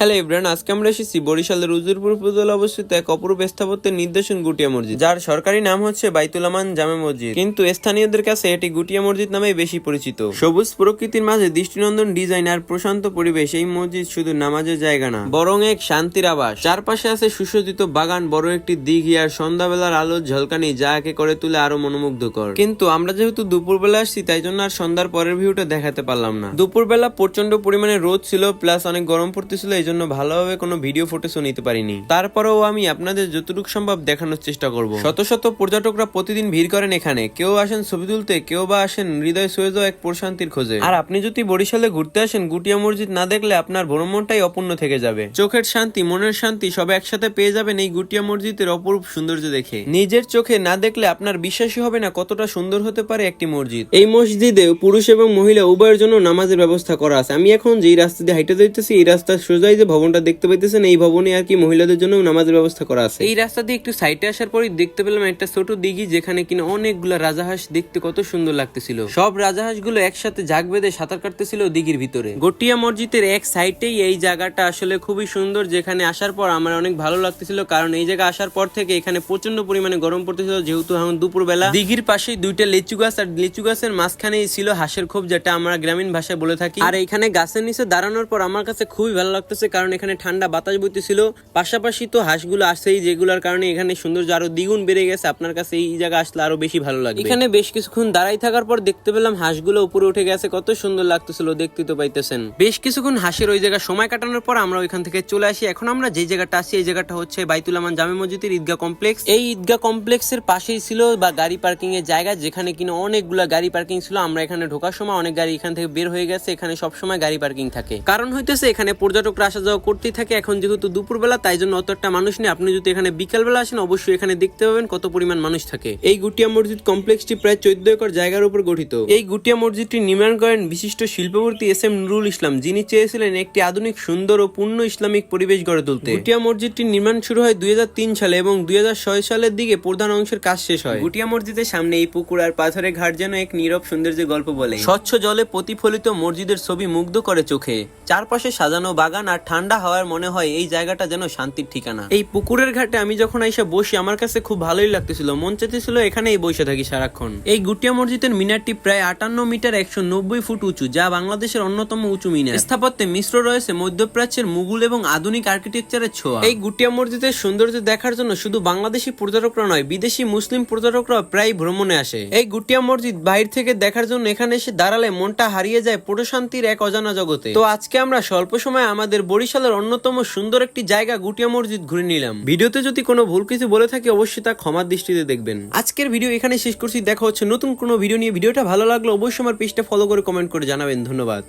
Hello Ibran আজকে আমরা এসেছি বরিশালের উজিরপুর উপজেলা অবস্থিত এক অপরূপ স্থাপত্যের নির্দেশন গুটিয়া মসজিদ, যার সরকারি নাম হচ্ছে বাইতুল আমান জামে মসজিদ। কিন্তু স্থানীয়দের কাছে এটি গুটিয়া মসজিদ নামে বেশি পরিচিত। সবুজ প্রকৃতির মাঝে দৃষ্টিনন্দন ডিজাইন আর প্রশান্ত পরিবেশ, এই মসজিদ শুধু নামাজের জায়গা না, বরং এক শান্তির আবাস। চারপাশে আছে সুসজ্জিত বাগান, বড় একটি দিঘি আর সন্ধ্যাবেলার আলোর ঝলকানি, যা একে করে তুলে আরও মনোমুগ্ধকর। কিন্তু আমরা যেহেতু দুপুরবেলা আসছি, তাই জন্য আর সন্ধ্যার পরের ভিউটা দেখাতে পারলাম না। দুপুরবেলা প্রচণ্ড পরিমাণে রোদ ছিল, প্লাস অনেক গরম পড়তেছিল, এই জন্য ভালোভাবে কোনো ভিডিও ফুটেজও নিতে পারিনি। তারপরেও আমি আপনাদের যতটুকু সম্ভব দেখানোর চেষ্টা করব। শত শত পর্যটকরা প্রতিদিন ভিড় করেন এখানে। কেউ আসেন ছবি তুলতে, কেউ বা আসেন হৃদয় সয়ে যাওয়া এক প্রশান্তির খোঁজে। আর আপনি যদি বরিশালে ঘুরতে আসেন, গুটিয়া মসজিদ না দেখলে আপনার ভ্রমণটাই অপূর্ণ থেকে যাবে। চোখের শান্তি, মনের শান্তি সব একসাথে পেয়ে যাবেন এই গুটিয়া মসজিদের অপরূপ সৌন্দর্য দেখে। নিজের চোখে না দেখলে আপনার বিশ্বাসই হবে না কতটা সুন্দর হতে পারে একটি মসজিদ। এই মসজিদে পুরুষ এবং মহিলা উভয়ের জন্য নামাজের ব্যবস্থা করা আছে। আমি এখন যেই রাস্তা দিয়ে হাইটে যাইতেছি, এই রাস্তার সোজাই যে ভবনটা দেখতে পাইতেছেন, এই ভবনে আর কি মহিলাদের জন্য নামাজের ব্যবস্থা করা আছে। এই রাস্তা দিয়ে একটু সাইডে আসার পরই দেখতে পেলাম একটা ছোট দিঘি, যেখানে কিনা অনেকগুলা রাজাহাঁস দেখতে কত সুন্দর লাগতেছিল। সব রাজাহাঁসগুলো একসাথে জাগ বেঁধে সাঁতার কাটতেছিল দিঘির ভিতরে। গটিয়া মসজিদের এক সাইডেই এই জায়গাটা আসলে খুবই সুন্দর, যেখানে আসার পর আমার অনেক ভালো লাগতেছিল, কারণ এই জায়গা আসার পর থেকে এখানে প্রচণ্ড পরিমাণে গরম পড়তেছিল, যেহেতু এখন দুপুর বেলা দিঘির পাশেই দুইটা লিচু গাছ, আর লিচু গাছের মাঝখানেই ছিল হাঁসের খোপ, যেটা আমরা গ্রামীণ ভাষায় বলে থাকি। আর এখানে গাছের নিচে দাঁড়ানোর পর আমার কাছে খুবই ভালো লাগতেছে কারণ এখানে ঠান্ডা বাতাস বইতেছিল। পাশাপাশি তো হাঁসগুলো আসেই যেগুলোর কারণে এখানে সৌন্দর্য আরও দ্বিগুণ বেড়ে গেছে। আপনার কাছে এই জায়গা আসলে আরও বেশি ভালো লাগে এখানে বেশ কিছুক্ষণ দাঁড়াই থাকার পর দেখতে পেলাম হাঁসগুলো উপরে উঠে গেছে। কত সুন্দর লাগতেছিল, দেখতে তো পাইতেছেন। বেশ কিছুক্ষণ হাঁসের ওই জায়গায় সময় কাটানোর পর আমরা ওইখান থেকে চলে আসি। এখন আমরা যে জায়গাটা আছি, এই জায়গাটা হচ্ছে বাইতুল আমান জামে মসজিদের ঈদগাহ কমপ্লেক্স। এই ঈদগাহ কমপ্লেক্সের পাশেই ছিল বা গাড়ি পার্কিং এর জায়গা, যেখানে কিনা অনেকগুলা গাড়ি পার্কিং ছিল। আমরা এখানে ঢোকার সময় অনেক গাড়ি এখান থেকে বের হয়ে গেছে। এখানে সব সময় গাড়ি পার্কিং থাকে। কারণ হইতেছে, এখানে পর্যটকরা আসা যাওয়া করতেই থাকে। এখন যেহেতু দুপুরবেলা, তাই জন্য অত একটা মানুষ নেই। আপনি যদি এখানে বিকালবেলা আসেন, অবশ্যই এখানে দেখতে পাবেন কত পরিমাণ মানুষ থাকে। এই গুটিয়া মসজিদ কমপ্লেক্সটি প্রায় চোদ্দ একর জায়গার উপর গঠিত। এই গুটিয়া মসজিদটি নির্মাণ করেন বিশিষ্ট শিল্পপতি এস এম নুরুল ইসলাম, যিনি চেয়েছিলেন একটি আধুনিক, সুন্দর ও পূর্ণ ইসলামিক পরিবেশ গড়ে তুলতে। গুটিয়া মসজিদটির নির্মাণ শুরু হয় দুই হাজার তিন সালে এবং দুই হাজার ছয় সালের দিকে প্রধান অংশের কাজ শেষ হয়। গুটিয়া মসজিদের সামনে এই পুকুর আর পাথরের ঘাট যেন এক নীরব সৌন্দর্যের গল্প বলে। স্বচ্ছ জলে প্রতিফলিত মসজিদের ছবি মুগ্ধ করে চোখে। চারপাশে সাজানো বাগান আর ঠান্ডা হওয়ার মনে হয় এই জায়গাটা যেন শান্তির ঠিকানা। এই পুকুরের ঘাটে আমি যখন আইসা বসি, আমার কাছে খুব ভালোই লাগতেছিল। মন চাইতেছিল এখানেই বসে থাকি সারাক্ষণ। এই গুটিয়া মসজিদের মিনারটি প্রায় আটান্ন মিটার একশো নব্বই ফুট উঁচু, যা বাংলাদেশের অন্যতম উঁচু মিনার। স্থাপত্যে মিশ্র রয়েছে মধ্যপ্রাচ্যের মুঘল এবং আধুনিক আর্কিটেকচারের ছোঁয়া। এই গুটিয়া মসজিদের সৌন্দর্য দেখার জন্য শুধু বাংলাদেশি পর্যটকরা নয়, বিদেশি মুসলিম পর্যটকরা প্রায় ভ্রমণে আসে। এই গুটিয়া মসজিদ বাইরে থেকে দেখার জন্য এখানে এসে দাঁড়ালে মনটা হারিয়ে যায় প্রশান্তির এক অজানা জগতে। তো আজকে আমরা স্বল্প সময় আমাদের বরিশালের অন্যতম সুন্দর একটি জায়গা গুটিয়া মসজিদ ঘুরে নিলাম। ভিডিওতে যদি কোনো ভুল কিছু বলে থাকি অবশ্যই তা ক্ষমার দৃষ্টিতে দেখবেন। আজকের ভিডিও এখানে শেষ করছি। দেখা হচ্ছে নতুন কোনো ভিডিও নিয়ে। ভিডিওটা ভালো লাগল অবশ্যই আমার পেজটা ফলো করে কমেন্ট করে জানাবেন। ধন্যবাদ।